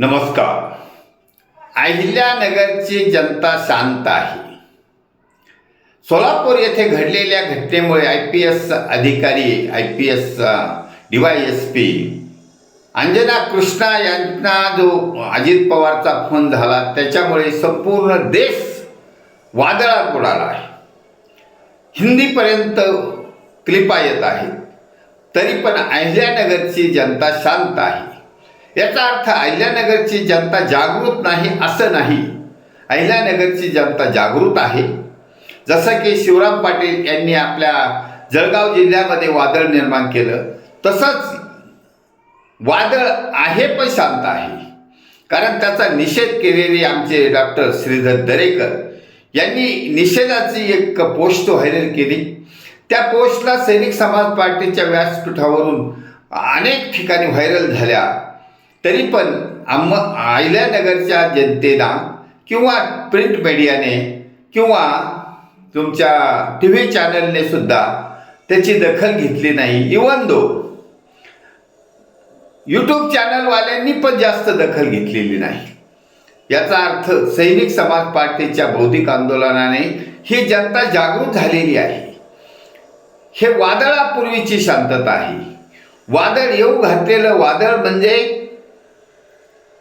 नमस्कार. अहिल्यानगरची जनता शांत आहे. सोलापूर येथे घडलेल्या घटनेमुळे आय पी एस अधिकारी I P S D Y S P Anjana Krishna यांना जो अजित पवारचा फोन झाला त्याच्यामुळे संपूर्ण देश वादळात बुडाला आहे. हिंदीपर्यंत क्लिपा येत आहेत. तरी पण अहिल्यानगरची जनता शांत आहे. याचा अर्थ अहिल्यानगरची जनता जागृत नाही असं नाही. अहिल्यानगरची जनता जागृत आहे. जसं की शिवराम पाटील यांनी आपल्या जळगाव जिल्ह्यामध्ये वादळ निर्माण केलं तसंच वादळ आहे पण शांत आहे. कारण त्याचा निषेध केलेले आमचे डॉक्टर श्रीधर दरेकर यांनी निषेधाची एक पोस्ट व्हायरल केली. त्या पोस्टला सैनिक समाज पार्टीच्या व्यासपीठावरून अनेक ठिकाणी व्हायरल झाल्या. तरी पण आम अहिल्यानगरच्या जनतेला किंवा प्रिंट मीडियाने किंवा तुमच्या टी व्ही चॅनलने सुद्धा त्याची दखल घेतली नाही. इवन दो यूट्यूब चॅनलवाल्यांनी पण जास्त दखल घेतलेली नाही. याचा अर्थ सैनिक समाज पार्टीच्या बौद्धिक आंदोलनाने ही जनता जागृत झालेली आहे. हे वादळापूर्वीची शांतता आहे. वादळ येऊ घातलेलं वादळ म्हणजे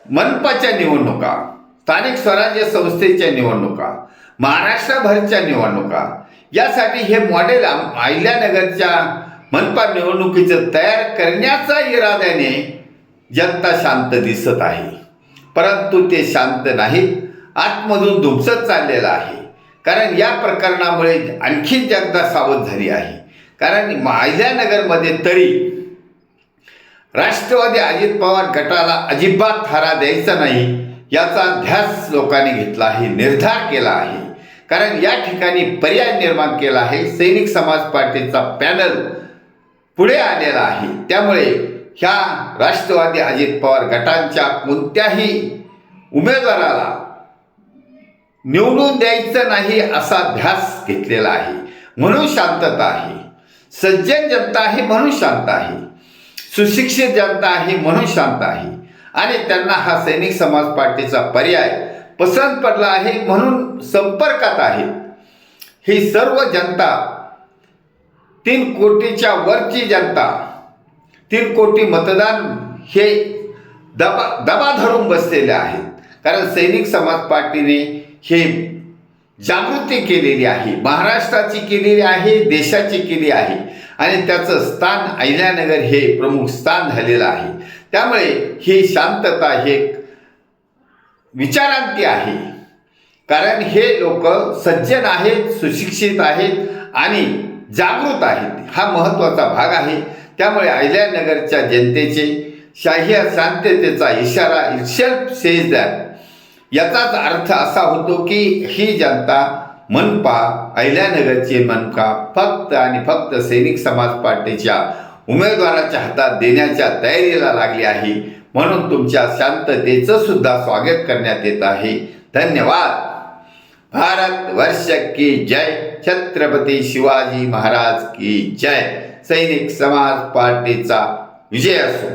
मनपाच्या निवडणुका स्थानिक स्वराज्य संस्थेच्या निवडणुका महाराष्ट्रभरच्या निवडणुका यासाठी हे मॉडेल अहिल्यानगरच्या मनपा निवडणुकीचं तयार करण्याचा इराद्याने जनता शांत दिसत आहे. परंतु ते शांत नाहीत. आतमधून धुमसत चाललेलं आहे. कारण या प्रकरणामुळे आणखी जनता सावध झाली आहे. कारण अहिल्यानगरमध्ये तरी राष्ट्रवादी अजित पवार गटाला अजिबात थारा द्यायचा नाही याचा ध्यास लोकांनी घेतला आहे निर्धार केला आहे. कारण या ठिकाणी पर्याय निर्माण केला आहे सैनिक समाज पार्टीचा पॅनल पुढे आलेला आहे. त्यामुळे ह्या राष्ट्रवादी अजित पवार गटांच्या कोणत्याही उमेदवाराला निवडून द्यायचं नाही असा ध्यास घेतलेला आहे. म्हणून शांतता आहे. सज्जन जनता आहे म्हणून शांत आहे. सुशिक्षित जनता आहे म्हणून शांत आहे. आणि त्यांना हा सैनिक समाज पार्टीचा पर्याय पसंत पडला आहे म्हणून संपर्कात आहे. ही सर्व जनता तीन कोटीच्या वरची जनता तीन कोटी मतदान हे दबा दबा धरून बसलेले आहेत. कारण सैनिक समाज पार्टीने हे जागृती केलेली आहे. महाराष्ट्राची केलेली आहे देशाची केली आहे. आणि त्याचं स्थान अहिल्यानगर हे प्रमुख स्थान झालेलं आहे. त्यामुळे ही शांतता हे विचारांती आहे. कारण हे लोक सज्जन आहेत सुशिक्षित आहेत आणि जागृत आहेत. हा महत्त्वाचा भाग आहे. त्यामुळे अहिल्यानगरच्या जनतेचे शाही शांततेचा इशारा सेल्फ सेज दॅट याचाच अर्थ असा होतो की ही जनता मनपा अहिल्यानगरची मनपा फक्त आणि फक्त सैनिक समाज पार्टीच्या उमेदवाराच्या हातात देण्याच्या तयारीला लागली आहे. म्हणून तुमच्या शांततेचं सुद्धा स्वागत करण्यात येत आहे. धन्यवाद. भारत वर्ष की जय. छत्रपती शिवाजी महाराज की जय. सैनिक समाज पार्टीचा विजय असो.